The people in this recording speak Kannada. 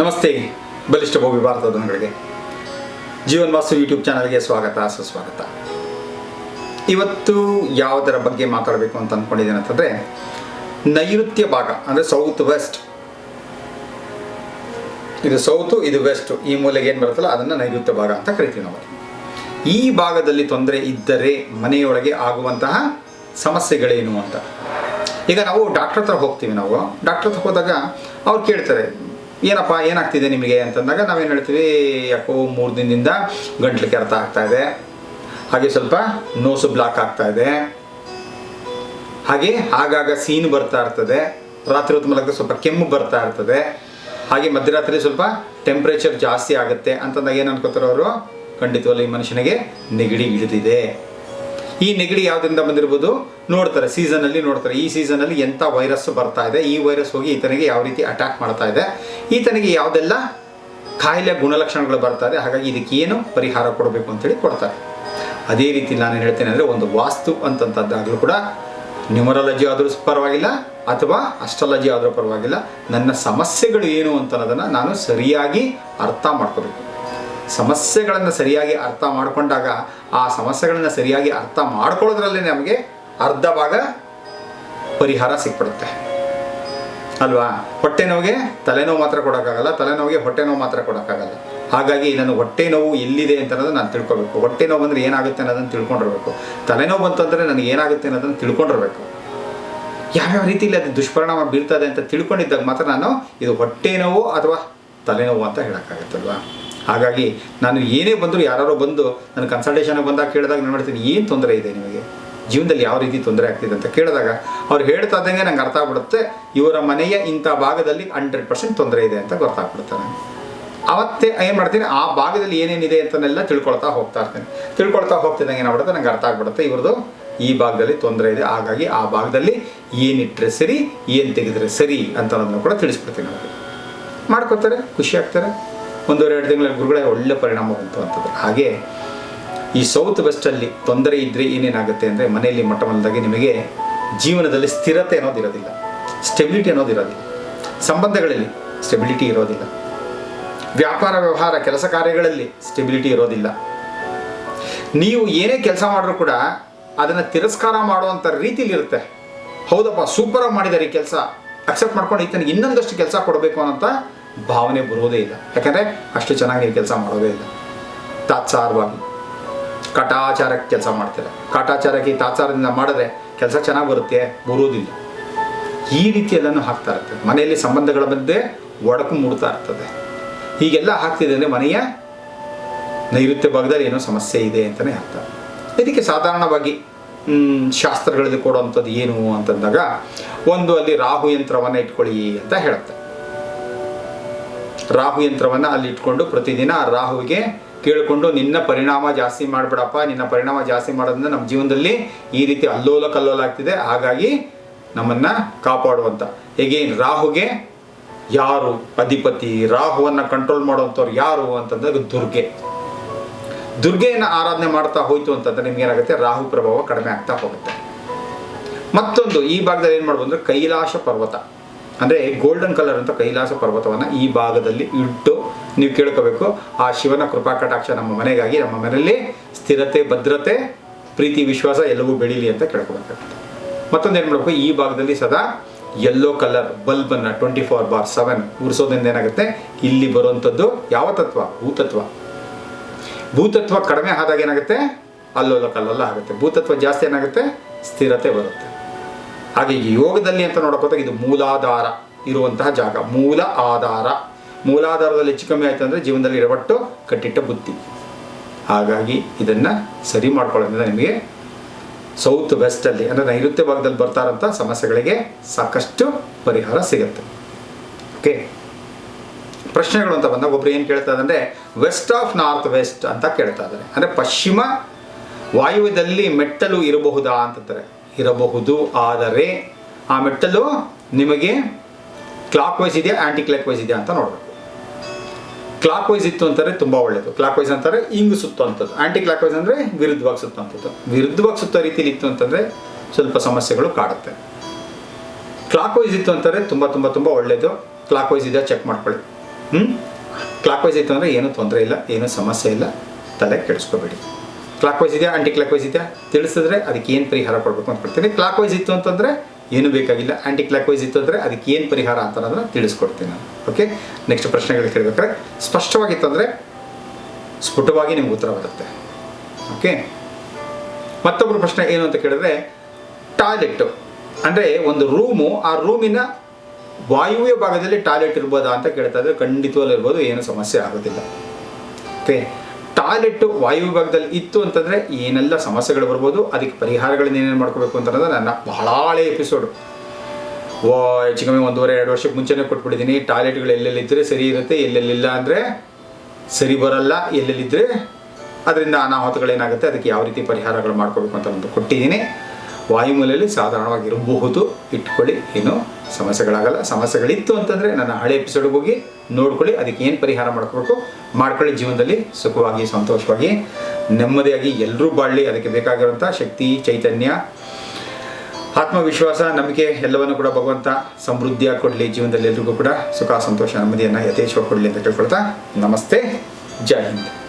ನಮಸ್ತೆ. ಬಲಿಷ್ಠ ಭೂಮಿ ಭಾರತದ ಜನಗಳಿಗೆ ಜೀವನ್ ವಾಸು ಯೂಟ್ಯೂಬ್ ಚಾನಲ್ಗೆ ಸ್ವಾಗತ, ಸುಸ್ವಾಗತ. ಇವತ್ತು ಯಾವುದರ ಬಗ್ಗೆ ಮಾತಾಡಬೇಕು ಅಂತ ಅಂದ್ಕೊಂಡಿದ್ದೇನೆ ಅಂತಂದರೆ, ನೈಋತ್ಯ ಭಾಗ, ಅಂದರೆ ಸೌತ್ ವೆಸ್ಟ್. ಇದು ಸೌತು, ಇದು ವೆಸ್ಟ್. ಈ ಮೂಲೆಗೆ ಏನು ಬರುತ್ತಲ್ಲ, ಅದನ್ನು ನೈಋತ್ಯ ಭಾಗ ಅಂತ ಕರಿತೀವಿ ನಾವು. ಈ ಭಾಗದಲ್ಲಿ ತೊಂದರೆ ಇದ್ದರೆ ಮನೆಯೊಳಗೆ ಆಗುವಂತಹ ಸಮಸ್ಯೆಗಳೇನು ಅಂತ. ಈಗ ನಾವು ಡಾಕ್ಟ್ರ್ ಹತ್ರ ಹೋಗ್ತೀವಿ ನಾವು. ಡಾಕ್ಟ್ರ್ ಹತ್ರ ಹೋದಾಗ ಅವ್ರು ಕೇಳ್ತಾರೆ ಏನಪ್ಪ, ಏನಾಗ್ತಿದೆ ನಿಮಗೆ ಅಂತಂದಾಗ ನಾವೇನು ಹೇಳ್ತೀವಿ, ಯಾಕೋ ಮೂರು ದಿನದಿಂದ ಗಂಟ್ಲು ಕೆರೆತ ಆಗ್ತಾ ಇದೆ. ಹಾಗೆ ಸ್ವಲ್ಪ ನೋಸು ಬ್ಲಾಕ್ ಆಗ್ತಾ ಇದೆ. ಹಾಗೆ ಆಗಾಗ ಸೀನು ಬರ್ತಾ ಇರ್ತದೆ. ರಾತ್ರಿ ಹೊತ್ತು ಮಲಗ ಸ್ವಲ್ಪ ಕೆಮ್ಮು ಬರ್ತಾ ಇರ್ತದೆ. ಹಾಗೆ ಮಧ್ಯರಾತ್ರಿ ಸ್ವಲ್ಪ ಟೆಂಪ್ರೇಚರ್ ಜಾಸ್ತಿ ಆಗುತ್ತೆ ಅಂತಂದಾಗ ಏನು ಅನ್ಕೋತಾರೆ ಅವರು? ಖಂಡಿತವಲ್ಲ ಈ ಮನುಷ್ಯನಿಗೆ ನೆಗಡಿ ಹಿಡಿದಿದೆ ಈ ನೆಗಡಿ ಯಾವುದರಿಂದ ಬಂದಿರ್ಬೋದು? ನೋಡ್ತಾರೆ ಸೀಸನಲ್ಲಿ ನೋಡ್ತಾರೆ. ಈ ಸೀಸನಲ್ಲಿ ಎಂಥ ವೈರಸ್ ಬರ್ತಾ ಇದೆ, ಈ ವೈರಸ್ ಹೋಗಿ ಈತನಿಗೆ ಯಾವ ರೀತಿ ಅಟ್ಯಾಕ್ ಮಾಡ್ತಾ ಇದೆ. ಈತನಿಗೆ ಯಾವುದೆಲ್ಲ ಕಾಯಿಲೆ ಗುಣಲಕ್ಷಣಗಳು ಬರ್ತಾರೆ ಹಾಗಾಗಿ ಇದಕ್ಕೆ ಏನು ಪರಿಹಾರ ಕೊಡಬೇಕು ಅಂತೇಳಿ ಕೊಡ್ತಾರೆ. ಅದೇ ರೀತಿ ನಾನು ಹೇಳ್ತೇನೆ ಅಂದರೆ ಒಂದು ವಾಸ್ತು ಅಂತಂಥದ್ದಾಗಲೂ ಕೂಡ ನ್ಯೂಮರಾಲಜಿ ಆದರೂ ಪರವಾಗಿಲ್ಲ, ಅಥವಾ ಅಸ್ಟ್ರಾಲಜಿ ಆದರೂ ಪರವಾಗಿಲ್ಲ, ನನ್ನ ಸಮಸ್ಯೆಗಳು ಏನು ಅಂತ ಅನ್ನೋದನ್ನು ನಾನು ಸರಿಯಾಗಿ ಅರ್ಥ ಮಾಡ್ಕೋಬೇಕು. ಸಮಸ್ಯೆಗಳನ್ನು ಸರಿಯಾಗಿ ಅರ್ಥ ಮಾಡಿಕೊಂಡಾಗ ಆ ಸಮಸ್ಯೆಗಳನ್ನು ಸರಿಯಾಗಿ ಅರ್ಥ ಮಾಡ್ಕೊಳ್ಳೋದ್ರಲ್ಲೇ ನಮಗೆ ಅರ್ಧ ಭಾಗ ಪರಿಹಾರ ಸಿಕ್ಬಿಡುತ್ತೆ. ಅಲ್ವಾ? ಹೊಟ್ಟೆ ನೋವಿಗೆ ತಲೆನೋವು ಮಾತ್ರ ಕೊಡೋಕ್ಕಾಗಲ್ಲ, ತಲೆನೋವಿಗೆ ಹೊಟ್ಟೆ ನೋವು ಮಾತ್ರ ಕೊಡೋಕ್ಕಾಗಲ್ಲ. ಹಾಗಾಗಿ ನಾನು ಹೊಟ್ಟೆ ನೋವು ಎಲ್ಲಿದೆ ಅಂತ ಅನ್ನೋದನ್ನ ನಾನು ತಿಳ್ಕೊಬೇಕು. ಹೊಟ್ಟೆ ನೋವು ಅಂದರೆ ಏನಾಗುತ್ತೆ ಅನ್ನೋದನ್ನು ತಿಳ್ಕೊಂಡಿರ್ಬೇಕು. ತಲೆನೋವು ಬಂತಂದರೆ ನನಗೆ ಏನಾಗುತ್ತೆ ಅನ್ನೋದನ್ನು ತಿಳ್ಕೊಂಡಿರ್ಬೇಕು. ಯಾವ್ಯಾವ ರೀತಿಯಲ್ಲಿ ಅದು ದುಷ್ಪರಿಣಾಮ ಬೀಳ್ತದೆ ಅಂತ ತಿಳ್ಕೊಂಡಿದ್ದಾಗ ಮಾತ್ರ ನಾನು ಇದು ಹೊಟ್ಟೆ ನೋವು ಅಥವಾ ತಲೆನೋವು ಅಂತ ಹೇಳೋಕ್ಕಾಗತ್ತಲ್ವಾ ಹಾಗಾಗಿ ನಾನು ಏನೇ ಬಂದರೂ ಯಾರೋ ಬಂದು ನನ್ನ ಕನ್ಸಲ್ಟೇಷನ್ಗೆ ಬಂದಾಗ ಕೇಳಿದಾಗ ನಾನು ಮಾಡ್ತೀನಿ, ಏನು ತೊಂದರೆ ಇದೆ ನಿಮಗೆ? ಜೀವನದಲ್ಲಿ ಯಾವ ರೀತಿ ತೊಂದರೆ ಆಗ್ತಿದೆ ಅಂತ ಕೇಳಿದಾಗ ಅವ್ರು ಹೇಳ್ತಾ ಇದ್ದಂಗೆ ನಂಗೆ ಅರ್ಥ ಆಗ್ಬಿಡುತ್ತೆ, ಇವರ ಮನೆಯ ಇಂಥ ಭಾಗದಲ್ಲಿ ಹಂಡ್ರೆಡ್ ಪರ್ಸೆಂಟ್ ತೊಂದರೆ ಇದೆ ಅಂತ ಗೊತ್ತಾಗ್ಬಿಡ್ತಾನೆ ನನಗೆ ಅವತ್ತೇ ಏನು ಮಾಡ್ತೀನಿ, ಆ ಭಾಗದಲ್ಲಿ ಏನೇನಿದೆ ಅಂತನೆಲ್ಲ ತಿಳ್ಕೊಳ್ತಾ ಹೋಗ್ತಾ ಇರ್ತೇನೆ. ತಿಳ್ಕೊಳ್ತಾ ಹೋಗ್ತಿದ್ದಂಗೆ ಏನಾಗ್ಬಿಡುತ್ತೆ ನಂಗೆ ಅರ್ಥ ಆಗ್ಬಿಡುತ್ತೆ, ಇವ್ರದ್ದು ಈ ಭಾಗದಲ್ಲಿ ತೊಂದರೆ ಇದೆ, ಹಾಗಾಗಿ ಆ ಭಾಗದಲ್ಲಿ ಏನಿಟ್ಟರೆ ಸರಿ, ಏನು ತೆಗೆದ್ರೆ ಸರಿ ಅಂತ ಅನ್ನೋದನ್ನು ಕೂಡ ತಿಳಿಸ್ಬಿಡ್ತೀನಿ ಅವ್ರಿಗೆ ಮಾಡ್ಕೋತಾರೆ, ಖುಷಿ ಆಗ್ತಾರೆ. ಒಂದೂವರೆ ಎರಡು ತಿಂಗಳ ಗುರುಗಳೇ ಒಳ್ಳೆ ಪರಿಣಾಮ ಬಂತು ಅಂತಂದ್ರೆ ಹಾಗೆ ಈ ಸೌತ್ ವೆಸ್ಟಲ್ಲಿ ತೊಂದರೆ ಇದ್ದರೆ ಏನೇನಾಗುತ್ತೆ ಅಂದರೆ ಮನೆಯಲ್ಲಿ ಮಟ್ಟ ಮೊದಲಾಗಿ ನಿಮಗೆ ಜೀವನದಲ್ಲಿ ಸ್ಥಿರತೆ ಅನ್ನೋದು ಇರೋದಿಲ್ಲ. ಸ್ಟೆಬಿಲಿಟಿ ಅನ್ನೋದು ಇರೋದಿಲ್ಲ. ಸಂಬಂಧಗಳಲ್ಲಿ ಸ್ಟೆಬಿಲಿಟಿ ಇರೋದಿಲ್ಲ. ವ್ಯಾಪಾರ, ವ್ಯವಹಾರ, ಕೆಲಸ ಕಾರ್ಯಗಳಲ್ಲಿ ಸ್ಟೆಬಿಲಿಟಿ ಇರೋದಿಲ್ಲ. ನೀವು ಏನೇ ಕೆಲಸ ಮಾಡಿದ್ರು ಕೂಡ ಅದನ್ನು ತಿರಸ್ಕಾರ ಮಾಡುವಂಥ ರೀತಿಲಿ ಇರುತ್ತೆ. ಹೌದಪ್ಪ ಸೂಪರಾಗಿ ಮಾಡಿದ್ದಾರೆ ಈ ಕೆಲಸ. ಅಕ್ಸೆಪ್ಟ್ ಮಾಡ್ಕೊಂಡು ಈತನಿಗೆ ಇನ್ನೊಂದಷ್ಟು ಕೆಲಸ ಕೊಡಬೇಕು ಅನ್ನೋಂಥ ಭಾವನೆ ಬರೋದೇ ಇಲ್ಲ. ಯಾಕಂದರೆ ಅಷ್ಟು ಚೆನ್ನಾಗಿ ಕೆಲಸ ಮಾಡೋದೇ ಇಲ್ಲ. ತಾತ್ಸಾರವಾಗಿ. ಕಾಟಾಚಾರಕ್ಕೆ ಕೆಲಸ ಮಾಡ್ತಾರೆ ಕಟಾಚಾರಕ್ಕೆ ತಾತ್ಸಾರದಿಂದ ಮಾಡಿದ್ರೆ ಕೆಲಸ ಚೆನ್ನಾಗಿ ಬರುತ್ತೆ ಬರುವುದಿಲ್ಲ. ಈ ರೀತಿ ಎಲ್ಲನೂ ಹಾಕ್ತಾ ಇರ್ತದೆ ಮನೆಯಲ್ಲಿ ಸಂಬಂಧಗಳ ಮಧ್ಯೆ ಒಡಕು ಮೂಡ್ತಾ ಇರ್ತದೆ. ಹೀಗೆಲ್ಲ ಹಾಕ್ತಿದೆ ಅಂದರೆ ಮನೆಯ ನೈಋತ್ಯ ಭಾಗದಲ್ಲಿ ಏನೋ ಸಮಸ್ಯೆ ಇದೆ ಅಂತಲೇ ಅರ್ಥ. ಇದಕ್ಕೆ ಸಾಧಾರಣವಾಗಿ ಶಾಸ್ತ್ರಗಳಲ್ಲಿ ಕೊಡುವಂಥದ್ದು ಏನು ಅಂತಂದಾಗ, ಒಂದು ಅಲ್ಲಿ ರಾಹು ಯಂತ್ರವನ್ನು ಇಟ್ಕೊಳ್ಳಿ ಅಂತ ಹೇಳುತ್ತೆ. ರಾಹು ಯಂತ್ರವನ್ನು ಅಲ್ಲಿ ಇಟ್ಕೊಂಡು ಪ್ರತಿದಿನ ರಾಹುವಿಗೆ ಕೇಳಿಕೊಂಡು ನಿನ್ನ ಪರಿಣಾಮ ಜಾಸ್ತಿ ಮಾಡಬೇಡಪ್ಪ, ನಿನ್ನ ಪರಿಣಾಮ ಜಾಸ್ತಿ ಮಾಡೋದ್ರಿಂದ ನಮ್ಮ ಜೀವನದಲ್ಲಿ ಈ ರೀತಿ ಅಲ್ಲೋಲ ಕಲ್ಲೋಲ ಆಗ್ತಿದೆ. ಹಾಗಾಗಿ ನಮ್ಮನ್ನ ಕಾಪಾಡುವಂತ. ಎಗೇನ್ ರಾಹುಗೆ ಯಾರು ಅಧಿಪತಿ? ರಾಹುವನ್ನು ಕಂಟ್ರೋಲ್ ಮಾಡುವಂಥವ್ರು ಯಾರು ಅಂತಂದ್ರೆ ದುರ್ಗೆ. ದುರ್ಗೆಯನ್ನು ಆರಾಧನೆ ಮಾಡ್ತಾ ಹೋಯ್ತು ಅಂತಂದ್ರೆ ನಿಮ್ಗೆ ಏನಾಗುತ್ತೆ? ರಾಹು ಪ್ರಭಾವ ಕಡಿಮೆ ಆಗ್ತಾ ಹೋಗುತ್ತೆ. ಮತ್ತೊಂದು, ಈ ಭಾಗದಲ್ಲಿ ಏನು ಮಾಡ್ಬೋದು ಅಂದ್ರೆ ಕೈಲಾಸ ಪರ್ವತ. ಅಂದರೆ ಗೋಲ್ಡನ್ ಕಲರ್ ಅಂತ ಕೈಲಾಸ ಪರ್ವತವನ್ನು ಈ ಭಾಗದಲ್ಲಿ ಇಟ್ಟು ನೀವು ಕೇಳ್ಕೋಬೇಕು, ಆ ಶಿವನ ಕೃಪಾ ಕಟಾಕ್ಷ ನಮ್ಮ ಮನೆಗಾಗಿ, ನಮ್ಮ ಮನೆಯಲ್ಲಿ ಸ್ಥಿರತೆ, ಭದ್ರತೆ, ಪ್ರೀತಿ, ವಿಶ್ವಾಸ ಎಲ್ಲವೂ ಬೆಳೀಲಿ ಅಂತ ಕೇಳ್ಕೊಬೇಕಾಗುತ್ತೆ. ಮತ್ತೊಂದು ಏನು ಮಾಡಬೇಕು, ಈ ಭಾಗದಲ್ಲಿ ಸದಾ ಯೆಲ್ಲೋ ಕಲರ್ ಬಲ್ಬನ್ನು ಟ್ವೆಂಟಿ ಫೋರ್ ಬಾರ್ ಸೆವೆನ್ ಉರಿಸೋದ್ರಿಂದ ಏನಾಗುತ್ತೆ? ಇಲ್ಲಿ ಬರುವಂಥದ್ದು ಯಾವ ತತ್ವ? ಭೂತತ್ವ. ಭೂತತ್ವ ಕಡಿಮೆ ಆದಾಗ ಏನಾಗುತ್ತೆ? ಅಲ್ಲೋಲ ಕಲ್ಲಲ್ಲ ಆಗುತ್ತೆ. ಭೂತತ್ವ ಜಾಸ್ತಿ ಏನಾಗುತ್ತೆ? ಸ್ಥಿರತೆ ಬರುತ್ತೆ. ಹಾಗೆ ಯೋಗದಲ್ಲಿ ಅಂತ ನೋಡಕ್ ಹೋದಾಗ ಇದು ಮೂಲಾಧಾರ ಇರುವಂತಹ ಜಾಗ. ಮೂಲ ಆಧಾರ. ಮೂಲಾಧಾರದಲ್ಲಿ ಹೆಚ್ಚು ಕಮ್ಮಿ ಆಯ್ತು ಅಂದರೆ ಜೀವನದಲ್ಲಿ ಇರಬಟ್ಟು ಕಟ್ಟಿಟ್ಟ ಬುದ್ಧಿ. ಹಾಗಾಗಿ ಇದನ್ನು ಸರಿ ಮಾಡ್ಕೊಳ್ಳೋದ್ರಿಂದ ನಿಮಗೆ ಸೌತ್ ವೆಸ್ಟಲ್ಲಿ ಅಂದರೆ ನೈಋತ್ಯ ಭಾಗದಲ್ಲಿ ಬರ್ತಾ ಇರೋಂಥ ಸಮಸ್ಯೆಗಳಿಗೆ ಸಾಕಷ್ಟು ಪರಿಹಾರ ಸಿಗುತ್ತೆ. ಓಕೆ ಪ್ರಶ್ನೆಗಳು ಅಂತ ಬಂದಾಗ ಒಬ್ರು ಏನು ಕೇಳ್ತಾ ಇದ್ದಾರೆ ವೆಸ್ಟ್ ಆಫ್ ನಾರ್ತ್ ವೆಸ್ಟ್ ಅಂತ ಕೇಳ್ತಾ ಇದ್ದಾರೆ ಅಂದರೆ ಪಶ್ಚಿಮ ವಾಯುವ್ಯದಲ್ಲಿ ಮೆಟ್ಟಲು ಇರಬಹುದಾ ಅಂತಂತಾರೆ ಇರಬಹುದು, ಆದರೆ ಆ ಮೆಟ್ಟಲು ನಿಮಗೆ ಕ್ಲಾಕ್ ವೈಸ್ ಇದೆಯಾ ಆ್ಯಂಟಿ ಕ್ಲಾಕ್ ವೈಸ್ ಇದೆಯಾ ಅಂತ ನೋಡಬೇಕು. ಕ್ಲಾಕ್ ವೈಸ್ ಇತ್ತು ಅಂತಾರೆ ತುಂಬ ಒಳ್ಳೆಯದು ಕ್ಲಾಕ್ ವೈಸ್ ಅಂತಾರೆ ಹಿಂಗ್ ಸುತ್ತುವಂಥದ್ದು ಆ್ಯಂಟಿ ಕ್ಲಾಕ್ ವೈಸ್ ಅಂದರೆ ವಿರುದ್ಧವಾಗಿ ಸುತ್ತುವಂಥದ್ದು ವಿರುದ್ಧವಾಗಿ ಸುತ್ತೋ ರೀತಿಲಿ ಇತ್ತು ಅಂತಂದರೆ ಸ್ವಲ್ಪ ಸಮಸ್ಯೆಗಳು ಕಾಡುತ್ತೆ. ಕ್ಲಾಕ್ ವೈಸ್ ಇತ್ತು ಅಂತಾರೆ ತುಂಬ ತುಂಬ ತುಂಬ ಒಳ್ಳೇದು. ಕ್ಲಾಕ್ ವೈಸ್ ಇದೆಯಾ ಚೆಕ್ ಮಾಡ್ಕೊಳ್ಳಿ. ಹ್ಞೂ ಕ್ಲಾಕ್ ವೈಸ್ ಇತ್ತು ಅಂದರೆ ಏನೂ ತೊಂದರೆ ಇಲ್ಲ, ಏನೂ ಸಮಸ್ಯೆ ಇಲ್ಲ, ತಲೆ ಕೆಡಿಸ್ಕೋಬೇಡಿ. ಕ್ಲಾಕ್ ವೈಸ್ ಇದೆಯಾ? ಆಂಟಿ ಕ್ಲಾಕ್ ವೈಸ್ ಇದೆಯಾ? ತಿಳಿಸಿದ್ರೆ ಅದಕ್ಕೆ ಏನು ಪರಿಹಾರ ಕೊಡಬೇಕು ಅಂತ ಕೊಡ್ತೀನಿ. ಕ್ಲಾಕ್ ವೈಸ್ ಇತ್ತು ಅಂತಂದರೆ ಏನು ಬೇಕಾಗಿಲ್ಲ. ಆಂಟಿ ಕ್ಲಾಕ್ ವೈಸ್ ಇತ್ತು ಅಂದರೆ ಅದಕ್ಕೆ ಏನು ಪರಿಹಾರ ಅಂತ ಅನ್ನೋದನ್ನ ತಿಳಿಸ್ಕೊಡ್ತೀನಿ ನಾನು. ಓಕೆ ನೆಕ್ಸ್ಟ್ ಪ್ರಶ್ನೆಗಳು ಕೇಳಬೇಕಾದ್ರೆ ಸ್ಪಷ್ಟವಾಗಿತ್ತಂದರೆ ಸ್ಫುಟವಾಗಿ ನಿಮ್ಗೆ ಉತ್ತರ ಬರುತ್ತೆ. ಓಕೆ ಮತ್ತೊಬ್ಬರು ಪ್ರಶ್ನೆ ಏನು ಅಂತ ಕೇಳಿದ್ರೆ ಟಾಯ್ಲೆಟ್ ಅಂದರೆ ಒಂದು ರೂಮು, ಆ ರೂಮಿನ ವಾಯುವ್ಯ ಭಾಗದಲ್ಲಿ ಟಾಯ್ಲೆಟ್ ಇರ್ಬೋದಾ ಅಂತ ಕೇಳ್ತಾ ಇದ್ರೆ ಖಂಡಿತವಾಗ್ಲೂ ಇರ್ಬೋದು, ಏನು ಸಮಸ್ಯೆ ಆಗೋದಿಲ್ಲ. ಓಕೆ ಟಾಯ್ಲೆಟ್ ವಾಯು ವಿಭಾಗದಲ್ಲಿ ಇತ್ತು ಅಂತಂದರೆ ಏನೆಲ್ಲ ಸಮಸ್ಯೆಗಳು ಬರ್ಬೋದು, ಅದಕ್ಕೆ ಪರಿಹಾರಗಳನ್ನ ಏನೇನು ಮಾಡ್ಕೋಬೇಕು ಅಂತ ನನ್ನ ಬಹಳ ಹಳೆ ಎಪಿಸೋಡ್ ಓ, ಹೆಚ್ಚು ಕಮ್ಮಿ ಒಂದೂವರೆ, ಎರಡು ವರ್ಷಕ್ಕೆ ಮುಂಚೆನೇ ಕೊಟ್ಬಿಟ್ಟಿದ್ದೀನಿ. ಟಾಯ್ಲೆಟ್ಗಳು ಎಲ್ಲೆಲ್ಲಿದ್ದರೆ ಸರಿ ಇರುತ್ತೆ, ಎಲ್ಲೆಲ್ಲಿಲ್ಲ ಅಂದರೆ ಸರಿ ಬರಲ್ಲ, ಎಲ್ಲೆಲ್ಲಿದ್ದರೆ ಅದರಿಂದ ಅನಾಹುತಗಳೇನಾಗುತ್ತೆ, ಅದಕ್ಕೆ ಯಾವ ರೀತಿ ಪರಿಹಾರಗಳು ಮಾಡ್ಕೋಬೇಕು ಅಂತ ಒಂದು ಕೊಟ್ಟಿದ್ದೀನಿ. ವಾಯುಮೂಲೆಯಲ್ಲಿ ಸಾಧಾರಣವಾಗಿರಬಹುದು. ಇಟ್ಕೊಳ್ಳಿ. ಏನು ಸಮಸ್ಯೆಗಳಾಗಲ್ಲ. ಸಮಸ್ಯೆಗಳಿತ್ತು ಅಂತಂದರೆ ನನ್ನ ಹಳೆ ಎಪಿಸೋಡ್ಗೆ ಹೋಗಿ ನೋಡ್ಕೊಳ್ಳಿ. ಅದಕ್ಕೆ ಏನು ಪರಿಹಾರ ಮಾಡ್ಕೋಬೇಕು? ಮಾಡ್ಕೊಳ್ಳಿ. ಜೀವನದಲ್ಲಿ ಸುಖವಾಗಿ, ಸಂತೋಷವಾಗಿ, ನೆಮ್ಮದಿಯಾಗಿ ಎಲ್ಲರೂ ಬಾಳಲಿ. ಅದಕ್ಕೆ ಬೇಕಾಗಿರುವಂಥ ಶಕ್ತಿ, ಚೈತನ್ಯ, ಆತ್ಮವಿಶ್ವಾಸ, ನಂಬಿಕೆ ಎಲ್ಲವನ್ನು ಕೂಡ ಭಗವಂತ ಸಮೃದ್ಧಿಯಾಗಿ ಕೊಡಲಿ. ಜೀವನದಲ್ಲಿ ಎಲ್ರಿಗೂ ಕೂಡ ಸುಖ, ಸಂತೋಷ, ನೆಮ್ಮದಿಯನ್ನು ಯಥೇಚ್ಛವಾಗಿ ಕೊಡಲಿ ಅಂತ ಕೇಳ್ಕೊಳ್ತಾ ನಮಸ್ತೆ. ಜೈ ಹಿಂದ್.